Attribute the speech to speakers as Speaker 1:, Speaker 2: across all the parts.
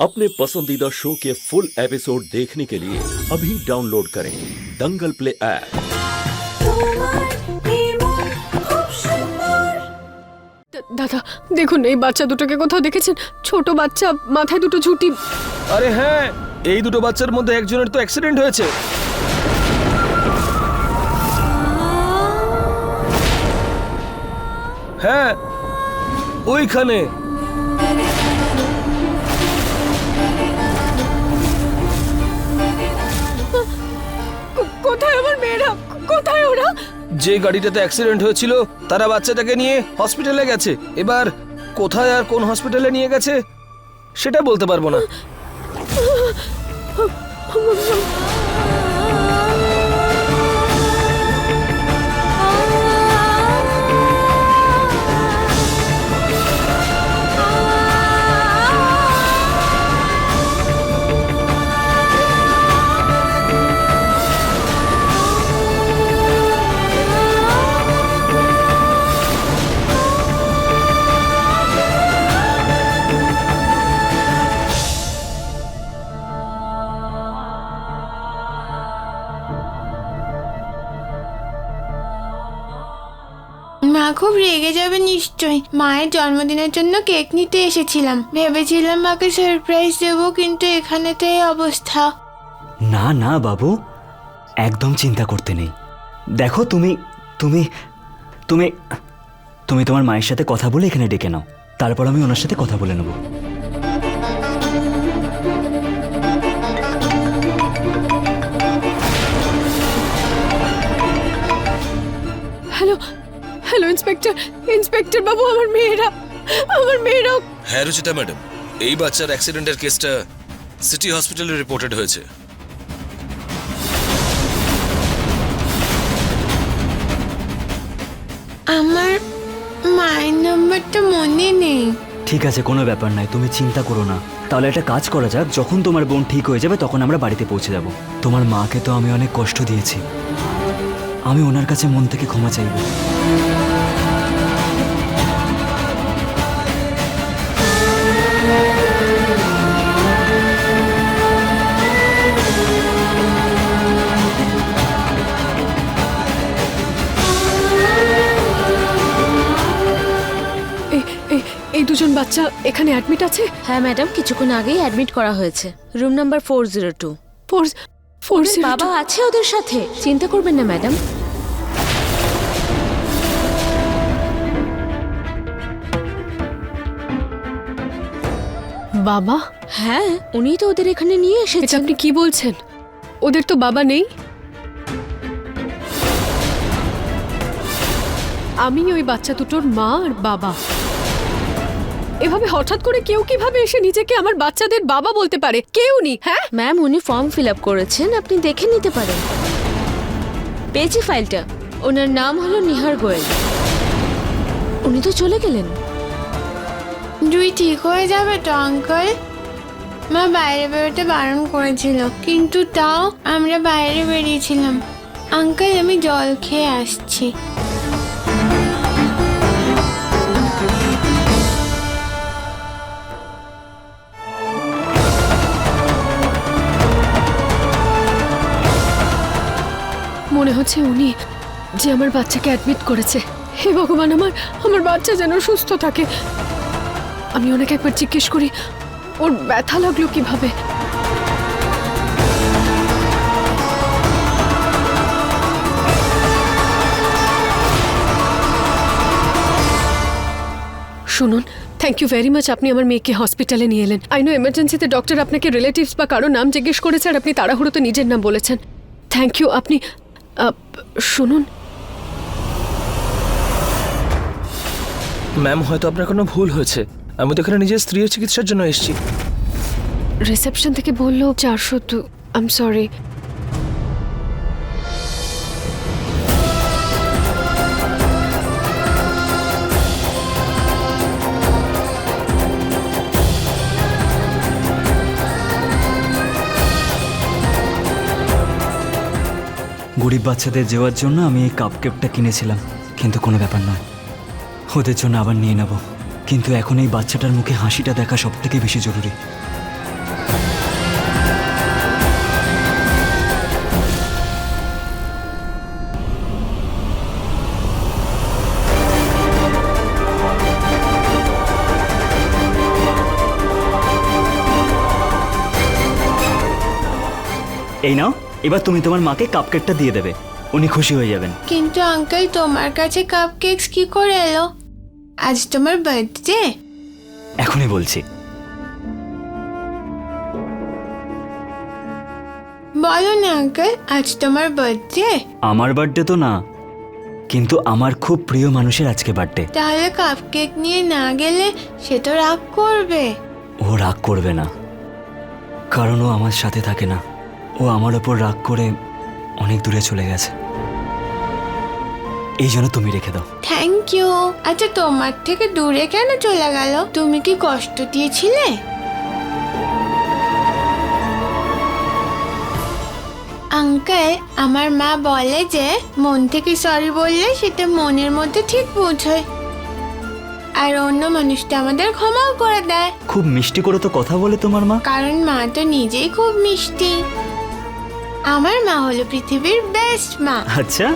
Speaker 1: अपने पसंदीदा शो के फुल एपिसोड देखने के लिए अभी डाउनलोड करें दंगल प्ले ऐप
Speaker 2: দা- দাদা দেখুন এই বাচ্চা দুটোকে কোথাও দেখেছেন ছোট বাচ্চা মাথায় দুটো ঝুঁটি
Speaker 3: আরে হ্যাঁ এই দুটো বাচ্চার মধ্যে একজনের তো অ্যাক্সিডেন্ট হয়েছে হ্যাঁ ওইখানে যে গাড়িটাতে অ্যাক্সিডেন্ট হয়েছিল তারা বাচ্চাটাকে নিয়ে হসপিটালে গেছে এবার কোথায় আর কোন হসপিটালে নিয়ে গেছে সেটা বলতে পারব না
Speaker 4: মা খুব রেগে যাবে নিশ্চয় মায়ের জন্মদিনের জন্য কেক নিতে এসেছিলাম। ভেবেছিলাম মাকে সারপ্রাইজ দেব, কিন্তু এখানে তো এই অবস্থা।
Speaker 5: না না, বাবু, একদম চিন্তা করতে নেই। দেখো তুমি তুমি তুমি তুমি তোমার মায়ের সাথে কথা বলে এখানে ডেকে নাও। তারপর আমি ওনার সাথে কথা বলে নেব।
Speaker 2: Hello inspector. ইন্সপেক্টর বাবু আমার মেয়েরা আমার মেয়েরা
Speaker 6: হ্যাঁ রুচিতা ম্যাডাম এই বাচ্চার অ্যাক্সিডেন্টের কেসটা সিটি হসপিটালে রিপোর্টেড হয়েছে।
Speaker 4: আমার মায়ের নাম্বারটা মনে নেই।
Speaker 5: ঠিক আছে কোনো ব্যাপার নাই তুমি চিন্তা করো না। তাহলে একটা কাজ করা যাক যখন তোমার বোন ঠিক হয়ে যাবে তখন আমরা বাড়িতে পৌঁছে যাব। তোমার মাকে তো আমি অনেক কষ্ট দিয়েছি। আমি ওনার কাছে মন থেকে ক্ষমা চাইব।
Speaker 2: দুজন বাচ্চা এখানে অ্যাডমিট আছে?
Speaker 7: হ্যাঁ ম্যাডাম কিছুক্ষণ আগেই অ্যাডমিট করা হয়েছে। Room number four zero two
Speaker 2: four four
Speaker 7: বাবা আছে ওদের সাথে। চিন্তা করবেন না ম্যাডাম
Speaker 2: বাবা?
Speaker 7: হ্যাঁ উনি তো ওদের এখানে নিয়ে এসেছেন।
Speaker 2: আপনি কি বলছেন? ওদের তো বাবা নেই। আমি ওই বাচ্চা দুটোর মা আর বাবা। এভাবে হঠাৎ করে কেউ কীভাবে এসে নিজেকে আমার বাচ্চাদের বাবা বলতে পারে? কেউ নি হ্যাঁ?
Speaker 7: ম্যাম উনি ফর্ম ফিল আপ করেছেন আপনি দেখে নিতে পারেন। পেয়েছি ফাইলটা। ওনার নাম হলো নিহার গোয়েল। উনি তো চলে গেলেন।
Speaker 4: দুই ঠিক হয়ে যাবে তো আঙ্কল মা বাইরে বেরোতে বারণ করেছিল কিন্তু তাও আমরা বাইরে বেরিয়েছিলাম। আঙ্কেল আমি জল খেয়ে আসছি।
Speaker 2: মনে হচ্ছে উনি যে আমার বাচ্চাকে অ্যাডমিট করেছে। হে ভগবান, আমার আমার বাচ্চা যেন সুস্থ থাকে। আমি ওনাকে একবার জিজ্ঞেস করি, ওর ব্যথা লাগল কীভাবে? শুনুন থ্যাংক ইউ ভেরি মাচ আপনি আমার মেয়েকে হসপিটালে নিয়ে এলেন। আই নো এমার্জেন্সিতে ডক্টর আপনাকে রিলেটিভস বা কারও নাম জিজ্ঞেস করেছে আর আপনি তাড়াহুড়োতে নিজের নাম বলেছেন। থ্যাংক ইউ আপনি শুনুন।
Speaker 3: ম্যাম হয়তো আপনার কোনো ভুল হয়েছে। আমি তো এখানে নিজের স্ত্রীর চিকিৎসার জন্য এসেছি।
Speaker 2: রিসেপশন থেকে বলল চারশো টু আই এম সরি
Speaker 5: গরিব বাচ্চাদের যাওয়ার জন্য আমি এই কাপ কেপটা কিনেছিলাম, কিন্তু কোনো ব্যাপার নয়। ওদের জন্য আবার নিয়ে নেব। কিন্তু এখন এই বাচ্চাটার মুখে হাসিটা দেখা সব থেকে বেশি জরুরি। এই নাও। এবার তুমি তোমার মাকে কাপকেকটা দিয়ে দেবে। উনি খুশি হয়ে যাবেন।
Speaker 4: কিন্তু আঙ্কেল তোমার কাছে কাপ কেকস কি করে এলো? আজ তোমার বার্থডে
Speaker 5: এখনই বলছি।
Speaker 4: বলো না আঙ্কেল আজ তোমার বার্থডে
Speaker 5: আমার বার্থডে তো না কিন্তু আমার খুব প্রিয় মানুষের আজকে বার্থডে
Speaker 4: তাহলে কাপ কেক নিয়ে না গেলে সে তো রাগ করবে।
Speaker 5: ও রাগ করবে না কারণ ও আমার সাথে থাকে না। ও আমার ওপর রাগ করে অনেক দূরে চলে গেছে। এই জন্য তুমি রেখে দাও।
Speaker 4: থ্যাংক ইউ আচ্ছা তোমার থেকে দূরে কেন চলে গেল? তুমি কি কষ্ট দিয়েছিলে? আঙ্কেল আমার মা বলে যে মন থেকে সরি বললে সেটা মনের মধ্যে ঠিক পৌঁছয় আর অন্য মানুষটা আমাদের ক্ষমাও করে দেয়।
Speaker 5: খুব মিষ্টি করে তো কথা বলে তোমার মা।
Speaker 4: কারণ মা তো নিজেই খুব মিষ্টি। আমার মা হলো পৃথিবীর বেস্ট মা।
Speaker 5: আচ্ছা।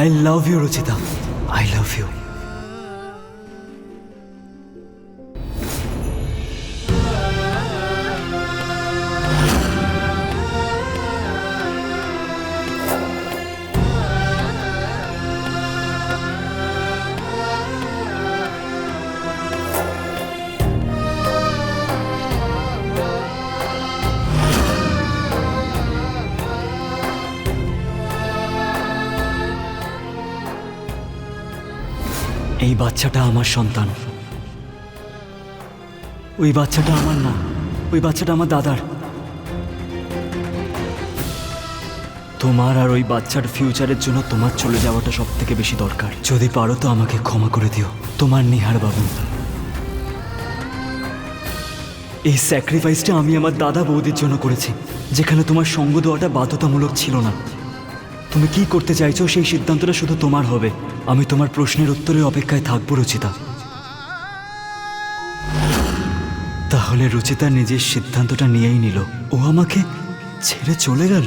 Speaker 5: I love you Rachita I love you এই বাচ্চাটা আমার সন্তান। ওই বাচ্চাটা আমার না ওই বাচ্চাটা আমার দাদার। তোমার আর ওই বাচ্চার ফিউচারের জন্য তোমার চলে যাওয়াটা সব থেকে বেশি দরকার। যদি পারো তো আমাকে ক্ষমা করে দিও। তোমার নিহার বাবু। এই স্যাক্রিফাইসটা আমি আমার দাদা বৌদির জন্য করেছি। যেখানে তোমার সঙ্গ দেওয়াটা বাধ্যতামূলক ছিল না। তুমি কি করতে চাইছো সেই সিদ্ধান্তটা শুধু তোমার হবে। আমি তোমার প্রশ্নের উত্তরে অপেক্ষায় থাকব, রচিতা। তাহলে রচিতা নিজের সিদ্ধান্তটা নিয়েই নিল। ও আমাকে ছেড়ে চলে গেল?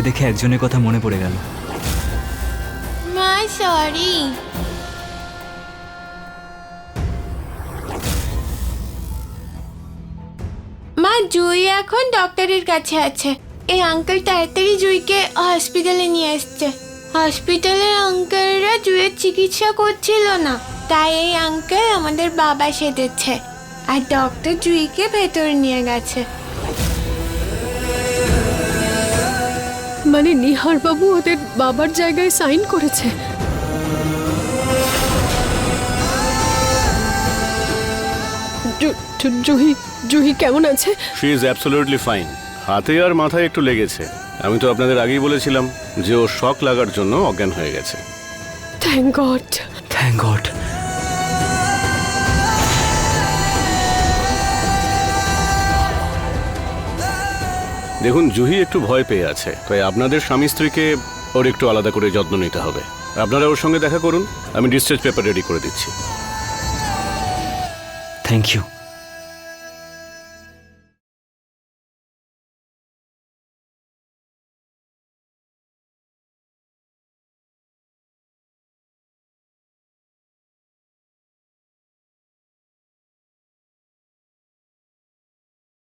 Speaker 5: তোমাকে দেখে একজনের কথা মনে পড়ে গেল।
Speaker 4: মা সরি মা, জুই এখন ডক্টরের কাছে আছে। এই আঙ্কেল তাড়াতাড়ি জুইকে হসপিটালে নিয়ে এসছে হসপিটালের আঙ্কেলরা জুইয়ের চিকিৎসা করছিল না। তাই এই আঙ্কেল আমাদের বাবা সেজেছে। আর ডক্টর জুইকে ভেতরে নিয়ে গেছে।
Speaker 2: মানে নিহার বাবু ওদের বাবার জায়গায় সাইন করেছে। জুহি জুহি কেমন আছে?
Speaker 8: শি ইজ অ্যাবসোলিউটলি ফাইন হাতে আর মাথায় একটু লেগেছে। আমি তো আপনাদের আগেই বলেছিলাম যে ও শক লাগার জন্য অজ্ঞান হয়ে গেছে।
Speaker 2: থ্যাংক গড
Speaker 5: থ্যাংক গড
Speaker 8: দেখুন, জুহি একটু ভয় পেয়ে আছে, তাই আপনাদের স্বামী স্ত্রীকে ওর একটু আলাদা করে যত্ন নিতে হবে। আপনারা ওর সঙ্গে দেখা করুন, আমি ডিসচার্জ পেপার রেডি করে দিচ্ছি।
Speaker 5: Thank you